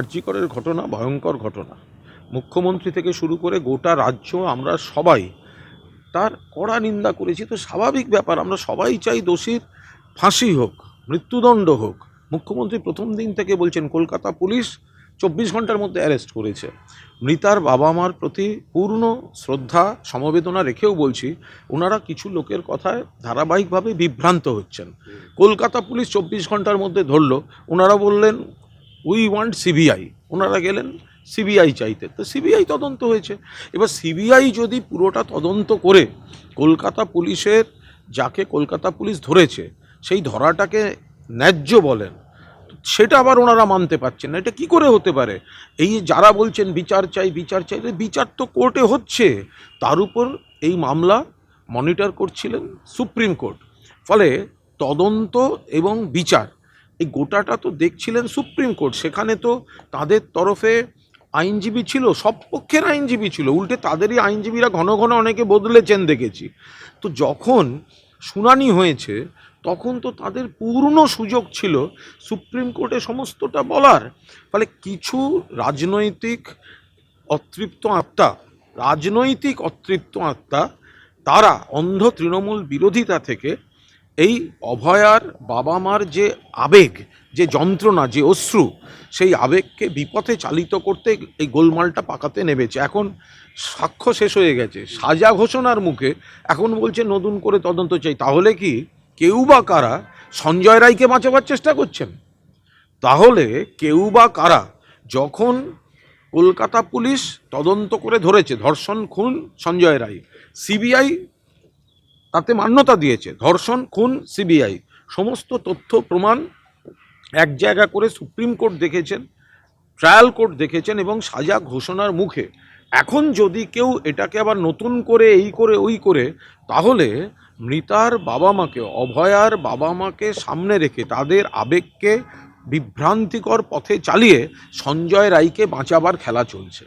আর্যিকরের ঘটনা, ভয়ঙ্কর ঘটনা। মুখ্যমন্ত্রী থেকে শুরু করে গোটা রাজ্য আমরা সবাই তার কড়া নিন্দা করেছি। তো স্বাভাবিক ব্যাপার, আমরা সবাই চাই দোষীর ফাঁসি হোক, মৃত্যুদণ্ড হোক। মুখ্যমন্ত্রী প্রথম দিন থেকে বলছেন, কলকাতা পুলিশ চব্বিশ ঘণ্টার মধ্যে অ্যারেস্ট করেছে। মৃতার বাবা মার প্রতি পূর্ণ শ্রদ্ধা, সমবেদনা রেখেও বলছি, ওনারা কিছু লোকের কথায় ধারাবাহিকভাবে বিভ্রান্ত হচ্ছেন। কলকাতা পুলিশ চব্বিশ ঘণ্টার মধ্যে ধরল। ওনারা বললেন উই ওয়ান্ট সিবিআই ওনারা গেলেন সিবিআই চাইতে। তো সিবিআই তদন্ত হয়েছে। এবার সিবিআই যদি পুরোটা তদন্ত করে কলকাতা পুলিশের, যাকে কলকাতা পুলিশ ধরেছে, সেই ধরাটাকে ন্যায্য বলেন, সেটা আবার ওনারা মানতে পারছেন না। এটা কি করে হতে পারে? এই যারা বলছেন বিচার চাই বিচার চাই বিচার তো কোর্টে হচ্ছে। তার উপর এই মামলা মনিটর করছিলেন সুপ্রিম কোর্ট। ফলে তদন্ত এবং বিচার এই গোটাটা তো দেখছিলেন সুপ্রিম কোর্ট। সেখানে তো তাদের তরফে আইনজীবী ছিল, সব পক্ষের আইনজীবী ছিল। উল্টে তাদেরই আইনজীবীরা ঘন ঘন অনেকে বদলেছেন দেখেছি। তো যখন শুনানি হয়েছে, তখন তো তাদের পূর্ণ সুযোগ ছিল সুপ্রিম কোর্টে সমস্তটা বলার। ফলে কিছু রাজনৈতিক অতৃপ্ত আত্মা, রাজনৈতিক অতৃপ্ত আত্মা, তারা অন্ধ তৃণমূল বিরোধিতা থেকে এই অভয়ার বাবা মার যে আবেগ, যে যন্ত্রণা, যে অশ্রু, সেই আবেগকে বিপথে চালিত করতে এই গোলমালটা পাকাতে নেমেছে। এখন সাক্ষ্য শেষ হয়ে গেছে। সাজা ঘোষণার মুখে এখন বলছে, নতুন করে তদন্ত চাই। তাহলে কি কেউ বা কারা সঞ্জয় রায়কে বাঁচাবার চেষ্টা করছেন? তাহলে কেউ বা কারা যখন কলকাতা পুলিশ তদন্ত করে ধরেছে, ধর্ষণ খুন সঞ্জয় রায়, সিবিআই তাতে মান্যতা দিয়েছে। ধর্ষণ, খুন সিবিআই সমস্ত তথ্য, প্রমাণ এক জায়গা করে সুপ্রিম কোর্ট দেখেছেন, ট্রায়াল কোর্ট দেখেছেন এবং সাজা ঘোষণার মুখে। এখন যদি কেউ এটাকে আবার নতুন করে এই করে, ওই করে, তাহলে মৃতার বাবা মাকে, অভয়ার বাবা মাকে সামনে রেখে তাদের আবেগকে বিভ্রান্তিকর পথে চালিয়ে সঞ্জয় রায়কে বাঁচাবার খেলা চলছে।